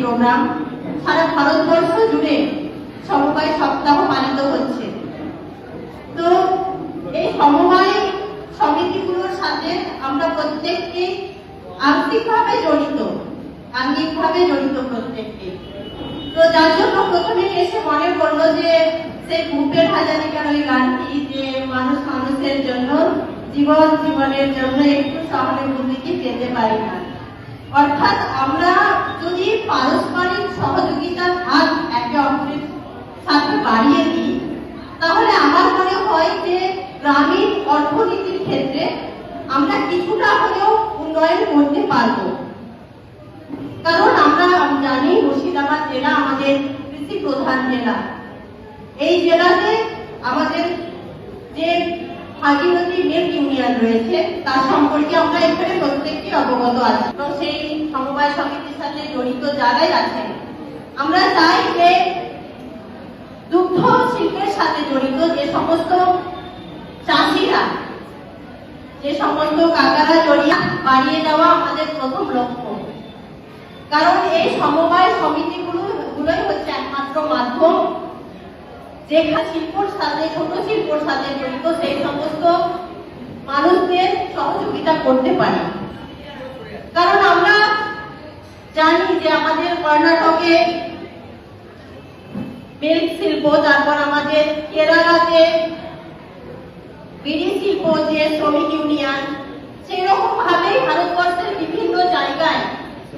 Programme সারা ভারতবর্ষ জুড়ে সমবায় সপ্তাহ পালিত হচ্ছে। তো এই সমবায় সমিতিগুলোর সাথে আমরা প্রত্যেককে আর্থিকভাবে জড়িত আঙ্গিকভাবে জড়িত প্রত্যেককে। তো যার জন্য প্রথমে এসে মনে পড়ল যে সেই ভূপের হাজারিকার ওই গানটি, যে মানুষ মানুষের জন্য, জীবন জীবনের জন্য একটু সহানুভূতি পেতে পারি না। অর্থাৎ আমরা যদি পারস্পরিক সহযোগিতার হাত একে অপরের সাথে বাড়িয়ে দিই তাহলে আমার মনে হয় যে গ্রামীণ অর্থনীতির ক্ষেত্রে আমরা কিছুটা হলেও উন্নয়ন করতে পারব। কারণ আমরা জানি মুর্শিদাবাদ জেলা আমাদের কৃষি প্রধান জেলা। এই জেলাতে আমাদের যে ভাগীরথী মিল্ক ইউনিয়ন রয়েছে, তার সম্পর্কে আমরা এখানে প্রত্যেককে অবগত আছি। তো সেই সমবায় সমিতির সাথে জড়িত যারাই আছেন, আমরা চাই যে শিল্পের সাথে জড়িত যে সমস্ত চাষিরা, যে সমস্ত কাকারা জড়িয়ে বাড়িয়ে দেওয়া আমাদের প্রথম লক্ষ্য। কারণ এই সমবায় সমিতিগুলো গুলোই হচ্ছে একমাত্র মাধ্যম যেখানে শিল্পর সাথে, ছোট শিল্পর সাথে জড়িত সেই সমস্ত মানুষদের সহযোগিতা করতে পারি। কারণ আমরা জানি যে আমাদের কর্ণাটকে মিল্ক শিল্প, তারপর আমাদের কেরালাতে বিড়ি শিল্প, যে শ্রমিক ইউনিয়ন সেই রকম ভাবেই ভারতবর্ষের বিভিন্ন জায়গায়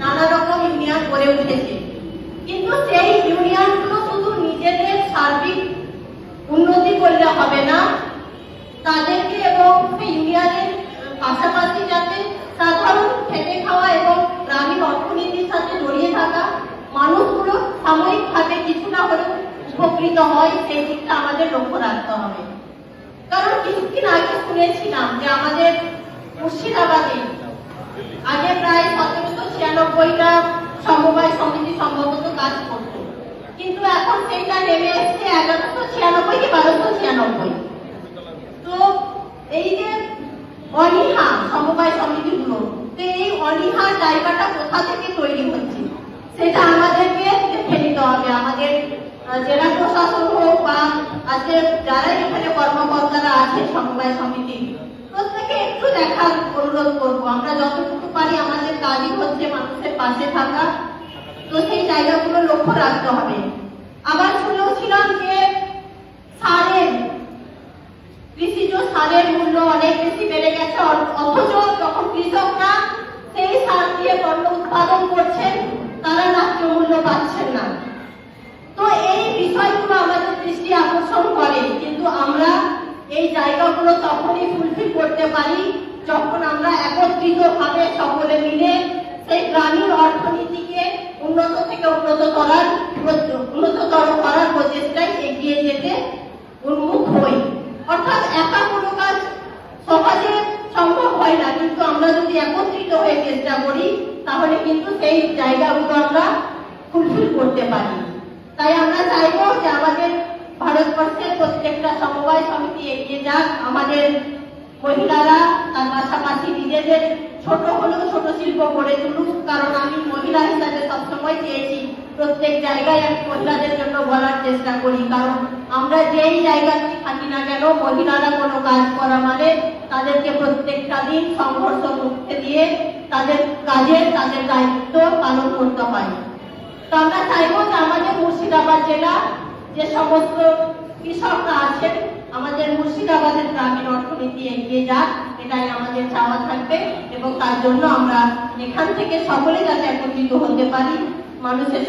নানা রকম ইউনিয়ন গড়ে উঠেছে। কিন্তু সেই ইউনিয়নগুলো শুধু নিজেদের সার্বিক উন্নতি করলে হবে না, তাদেরকে এবং ইউনিয়নের পাশাপাশি যাতে সাধারণ খেটে খাওয়া এবং গ্রামীণ অর্থনীতির সাথে জড়িয়ে থাকা মানুষগুলো সাময়িকভাবে কিছুটা হলেও উপকৃত হয়, সেই দিকটা আমাদের লক্ষ্য রাখতে হবে। কারণ কিছুদিন আগে শুনেছিলাম যে আমাদের মুর্শিদাবাদে আগে প্রায় সতেরোশো ছিয়ানব্বইটা সমবায় সমিতি সম্ভবত কাজ করতো। কিন্তু এখন সেইটা নেমে এসছে এগারোশো ছিয়ানব্বই কি বারোশো ছিয়ানব্বই। তো এই যে অনীহা সমবায় সমিতিগুলো, তো এই অনীহার জায়গাটা কোথা থেকে তৈরি হচ্ছে? সেটা আমাদেরকে দেখে নিতে হবে আমাদের আহ, জেলা প্রশাসন হোক বা আজকে যারা এখানে কর্মকর্তারা আছে সমবায় সমিতি প্রত্যেকে একটু দেখার অনুরোধ করব। আমরা যতটুকু পারি আমাদের কাজই হচ্ছে মানুষের পাশে থাকা, তো সেই জায়গাগুলো লক্ষ্য রাখতে হবে। আবার শুনেও ছিলাম যে সারের, কৃষিজ সারের মূল্য অনেক বেশি বেড়ে গেছে অথচ যখন কৃষকরা সেই সার দিয়ে পণ্য উৎপাদন করছেন, তারা ন্যায্য মূল্য পাচ্ছেন না। তো এই বিষয়গুলো আমাদের দৃষ্টি আকর্ষণ করে, কিন্তু আমরা এই জায়গাগুলো তখনই ফুলফিল করতে পারি যখন আমরা একত্রিত ভাবে সকলে মিলে সেই গ্রামীণ অর্থনীতিকে উন্নত থেকে উন্নত করার উন্নততর করার প্রচেষ্টায় এগিয়ে যেতে উন্মুখ হই। অর্থাৎ একা কোনো কাজ সহজে সম্ভব হয় না, কিন্তু আমরা যদি একত্রিত হয়ে চেষ্টা করি, তাহলে কিন্তু সেই জায়গাগুলো আমরা ফুলফিল করতে পারি। তাই আমরা চাইব যে আমাদের ভারতবর্ষের প্রত্যেকটা সমবায় সমিতি এগিয়ে যাক। আমাদের মহিলারা, তার পাশাপাশি নিজেদের ছোট হলেও ছোট শিল্প গড়ে তুলুক। কারণ আমি মহিলা হিসাবে সবসময় চেয়েছি প্রত্যেক জায়গায় আমি মহিলাদের জন্য বলার চেষ্টা করি। কারণ আমরা যেই জায়গাতে থাকি না কেন, মহিলারা কোনো কাজ করা মানে তাদেরকে প্রত্যেকটা দিন সংঘর্ষ মুক্তি দিয়ে তাদের কাজে, তাদের দায়িত্ব পালন করতে হয়। তো আমরা চাইব যে আমাদের মুর্শিদাবাদ জেলা যে সমস্ত কৃষকরা আছেন, আমাদের মুর্শিদাবাদের গ্রামীণ অর্থনীতি এগিয়ে যাক, এটাই আমাদের চাওয়া থাকবে এবং তার জন্য আমরা এখান থেকে সকলে যাতে একত্রিত হতে পারি, মানুষের